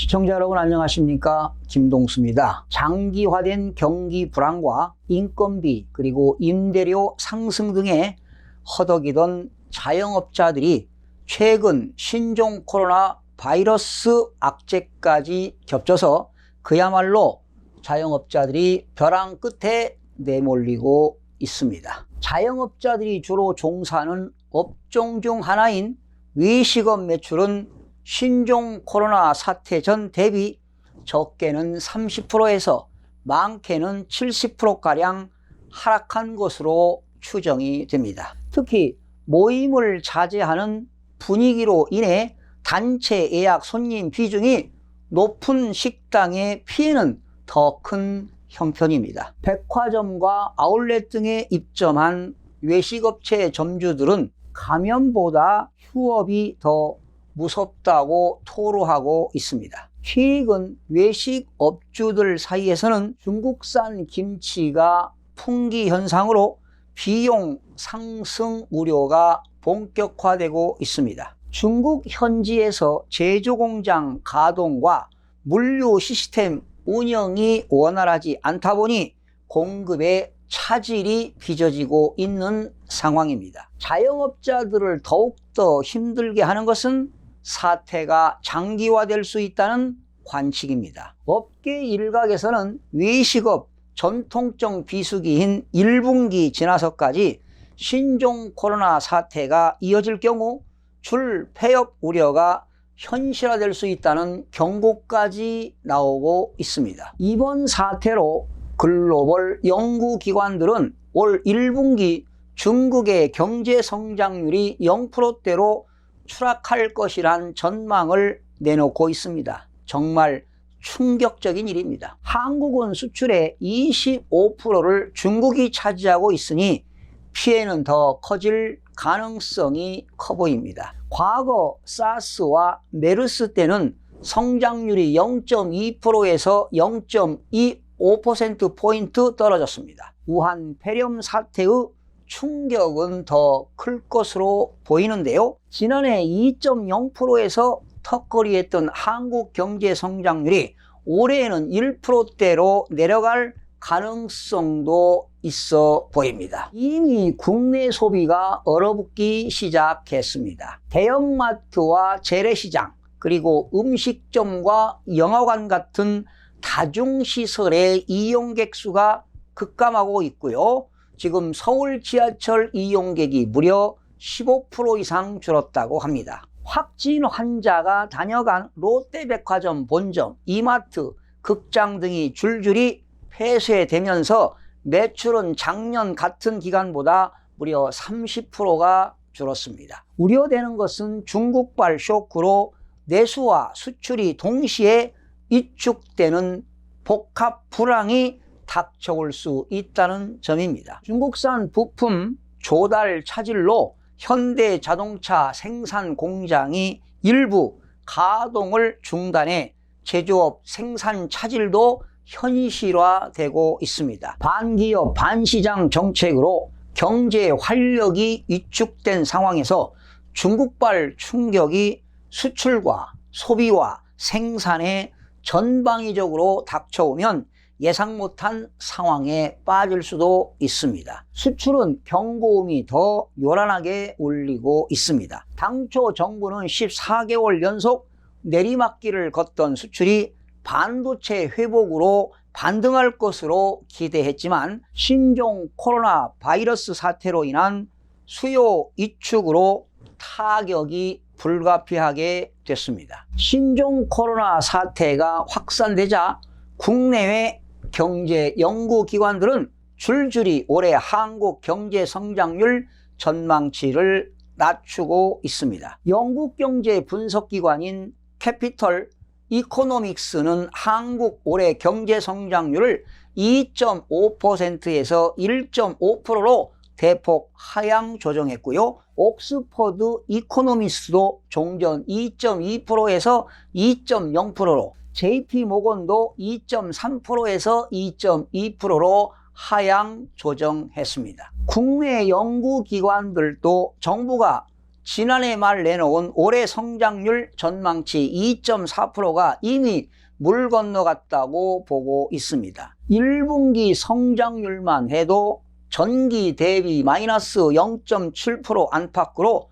시청자 여러분 안녕하십니까 김동수입니다. 장기화된 경기 불안과 인건비 그리고 임대료 상승 등의 허덕이던 자영업자들이 최근 신종 코로나 바이러스 악재까지 겹쳐서 그야말로 자영업자들이 벼랑 끝에 내몰리고 있습니다. 자영업자들이 주로 종사하는 업종 중 하나인 외식업 매출은 신종 코로나 사태 전 대비 적게는 30%에서 많게는 70%가량 하락한 것으로 추정이 됩니다. 특히 모임을 자제하는 분위기로 인해 단체 예약 손님 비중이 높은 식당의 피해는 더 큰 형편입니다. 백화점과 아울렛 등에 입점한 외식업체 점주들은 감염보다 휴업이 더 무섭다고 토로하고 있습니다. 최근 외식 업주들 사이에서는 중국산 김치가 풍기 현상으로 비용 상승 우려가 본격화되고 있습니다. 중국 현지에서 제조 공장 가동과 물류 시스템 운영이 원활하지 않다 보니 공급에 차질이 빚어지고 있는 상황입니다. 자영업자들을 더욱더 힘들게 하는 것은 사태가 장기화될 수 있다는 관측입니다. 업계 일각에서는 외식업 전통적 비수기인 1분기 지나서까지 신종 코로나 사태가 이어질 경우 줄 폐업 우려가 현실화될 수 있다는 경고까지 나오고 있습니다. 이번 사태로 글로벌 연구기관들은 올 1분기 중국의 경제 성장률이 0%대로 추락할 것이란 전망을 내놓고 있습니다. 정말 충격적인 일입니다. 한국은 수출의 25%를 중국이 차지하고 있으니 피해는 더 커질 가능성이 커 보입니다. 과거 사스와 메르스 때는 성장률이 0.2%에서 0.25%포인트 떨어졌습니다. 우한 폐렴 사태의 충격은 더 클 것으로 보이는데요. 지난해 2.0%에서 턱걸이했던 한국 경제 성장률이 올해에는 1%대로 내려갈 가능성도 있어 보입니다. 이미 국내 소비가 얼어붙기 시작했습니다. 대형마트와 재래시장, 그리고 음식점과 영화관 같은 다중시설의 이용객 수가 급감하고 있고요. 지금 서울 지하철 이용객이 무려 15% 이상 줄었다고 합니다. 확진 환자가 다녀간 롯데백화점 본점, 이마트, 극장 등이 줄줄이 폐쇄되면서 매출은 작년 같은 기간보다 무려 30%가 줄었습니다. 우려되는 것은 중국발 쇼크로 내수와 수출이 동시에 위축되는 복합 불황이 닥쳐올 수 있다는 점입니다. 중국산 부품 조달 차질로 현대 자동차 생산 공장이 일부 가동을 중단해 제조업 생산 차질도 현실화되고 있습니다. 반기업 반시장 정책으로 경제 활력이 위축된 상황에서 중국발 충격이 수출과 소비와 생산에 전방위적으로 닥쳐오면 예상 못한 상황에 빠질 수도 있습니다. 수출은 경고음이 더 요란하게 울리고 있습니다. 당초 정부는 14개월 연속 내리막길을 걷던 수출이 반도체 회복으로 반등할 것으로 기대했지만 신종 코로나 바이러스 사태로 인한 수요 위축으로 타격이 불가피하게 됐습니다. 신종 코로나 사태가 확산되자 국내외 경제 연구기관들은 줄줄이 올해 한국 경제 성장률 전망치를 낮추고 있습니다. 영국 경제 분석기관인 캐피털 이코노믹스는 한국 올해 경제 성장률을 2.5%에서 1.5%로 대폭 하향 조정했고요. 옥스퍼드 이코노미스도 종전 2.2%에서 2.0%로 JP 모건도 2.3%에서 2.2%로 하향 조정했습니다. 국내 연구기관들도 정부가 지난해 말 내놓은 올해 성장률 전망치 2.4%가 이미 물 건너갔다고 보고 있습니다. 1분기 성장률만 해도 전기 대비 마이너스 0.7% 안팎으로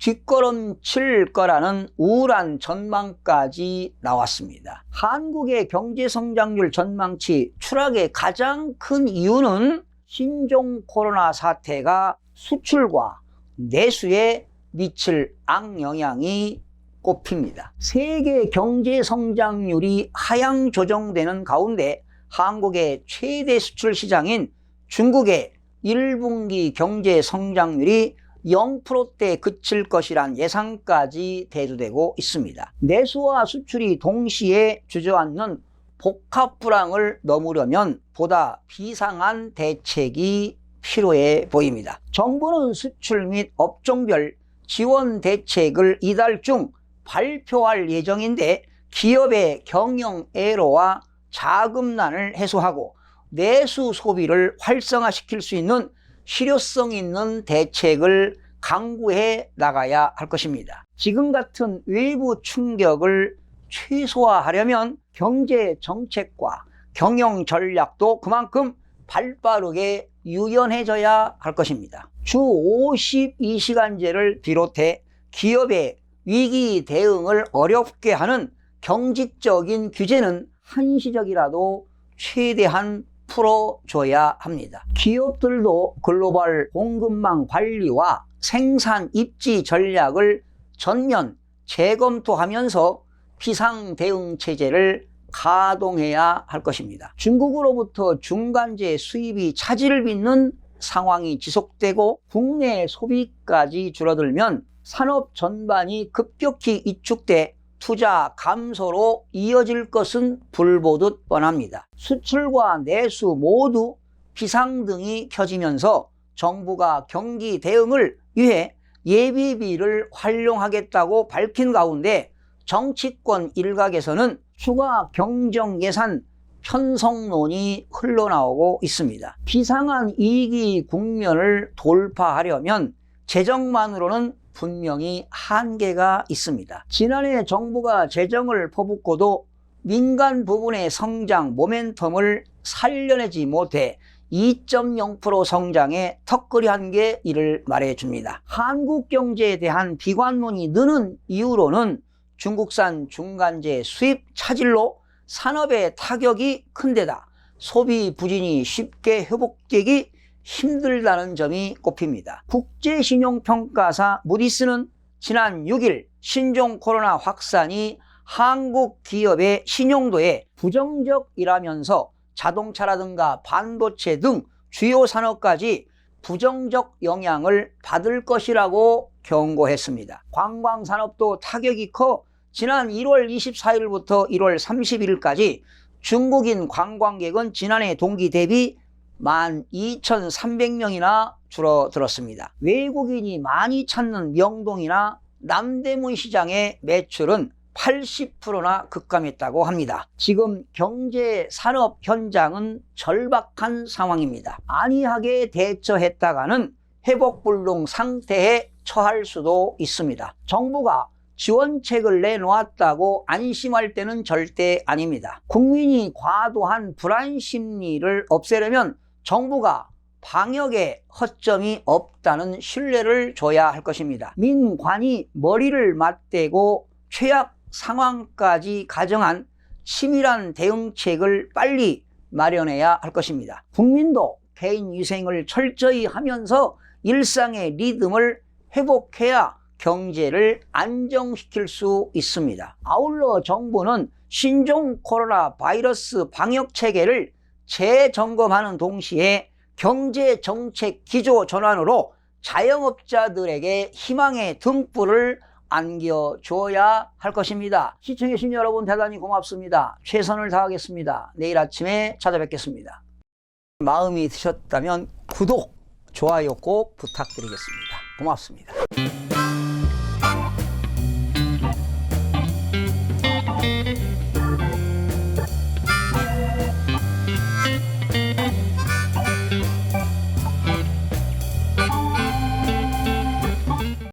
뒷걸음칠 거라는 우울한 전망까지 나왔습니다. 한국의 경제 성장률 전망치 추락의 가장 큰 이유는 신종 코로나 사태가 수출과 내수에 미칠 악영향이 꼽힙니다. 세계 경제 성장률이 하향 조정되는 가운데 한국의 최대 수출 시장인 중국의 1분기 경제 성장률이 0%대 그칠 것이란 예상까지 대두되고 있습니다. 내수와 수출이 동시에 주저앉는 복합 불황을 넘으려면 보다 비상한 대책이 필요해 보입니다. 정부는 수출 및 업종별 지원 대책을 이달 중 발표할 예정인데 기업의 경영 애로와 자금난을 해소하고 내수 소비를 활성화시킬 수 있는 실효성 있는 대책을 강구해 나가야 할 것입니다. 지금 같은 외부 충격을 최소화하려면 경제 정책과 경영 전략도 그만큼 발빠르게 유연해져야 할 것입니다. 주 52시간제를 비롯해 기업의 위기 대응을 어렵게 하는 경직적인 규제는 한시적이라도 최대한 풀어줘야 합니다. 기업들도 글로벌 공급망 관리와 생산 입지 전략을 전면 재검토하면서 비상 대응 체제를 가동해야 할 것입니다. 중국으로부터 중간재 수입이 차질을 빚는 상황이 지속되고 국내 소비까지 줄어들면 산업 전반이 급격히 위축돼 투자 감소로 이어질 것은 불보듯 뻔합니다. 수출과 내수 모두 비상등이 켜지면서 정부가 경기 대응을 위해 예비비를 활용하겠다고 밝힌 가운데 정치권 일각에서는 추가 경정 예산 편성론이 흘러나오고 있습니다. 비상한 이기 국면을 돌파하려면 재정만으로는 분명히 한계가 있습니다. 지난해 정부가 재정을 퍼붓고도 민간 부분의 성장 모멘텀을 살려내지 못해 2.0% 성장에 턱걸이한 게 이를 말해줍니다. 한국 경제에 대한 비관론이 느는 이유로는 중국산 중간재 수입 차질로 산업의 타격이 큰 데다 소비 부진이 쉽게 회복되기 힘들다는 점이 꼽힙니다. 국제신용평가사 무디스는 지난 6일 신종 코로나 확산이 한국 기업의 신용도에 부정적이라면서 자동차라든가 반도체 등 주요 산업까지 부정적 영향을 받을 것이라고 경고했습니다. 관광산업도 타격이 커 지난 1월 24일부터 1월 31일까지 중국인 관광객은 지난해 동기 대비 12,300명이나 줄어들었습니다. 외국인이 많이 찾는 명동이나 남대문 시장의 매출은 80%나 급감했다고 합니다. 지금 경제 산업 현장은 절박한 상황입니다. 안이하게 대처했다가는 회복불능 상태에 처할 수도 있습니다. 정부가 지원책을 내놓았다고 안심할 때는 절대 아닙니다. 국민이 과도한 불안 심리를 없애려면 정부가 방역에 허점이 없다는 신뢰를 줘야 할 것입니다. 민관이 머리를 맞대고 최악 상황까지 가정한 치밀한 대응책을 빨리 마련해야 할 것입니다. 국민도 개인 위생을 철저히 하면서 일상의 리듬을 회복해야 경제를 안정시킬 수 있습니다. 아울러 정부는 신종 코로나 바이러스 방역 체계를 재점검하는 동시에 경제 정책 기조 전환으로 자영업자들에게 희망의 등불을 안겨줘야 할 것입니다. 시청해주신 여러분 대단히 고맙습니다. 최선을 다하겠습니다. 내일 아침에 찾아뵙겠습니다. 마음이 드셨다면 구독, 좋아요 꼭 부탁드리겠습니다. 고맙습니다.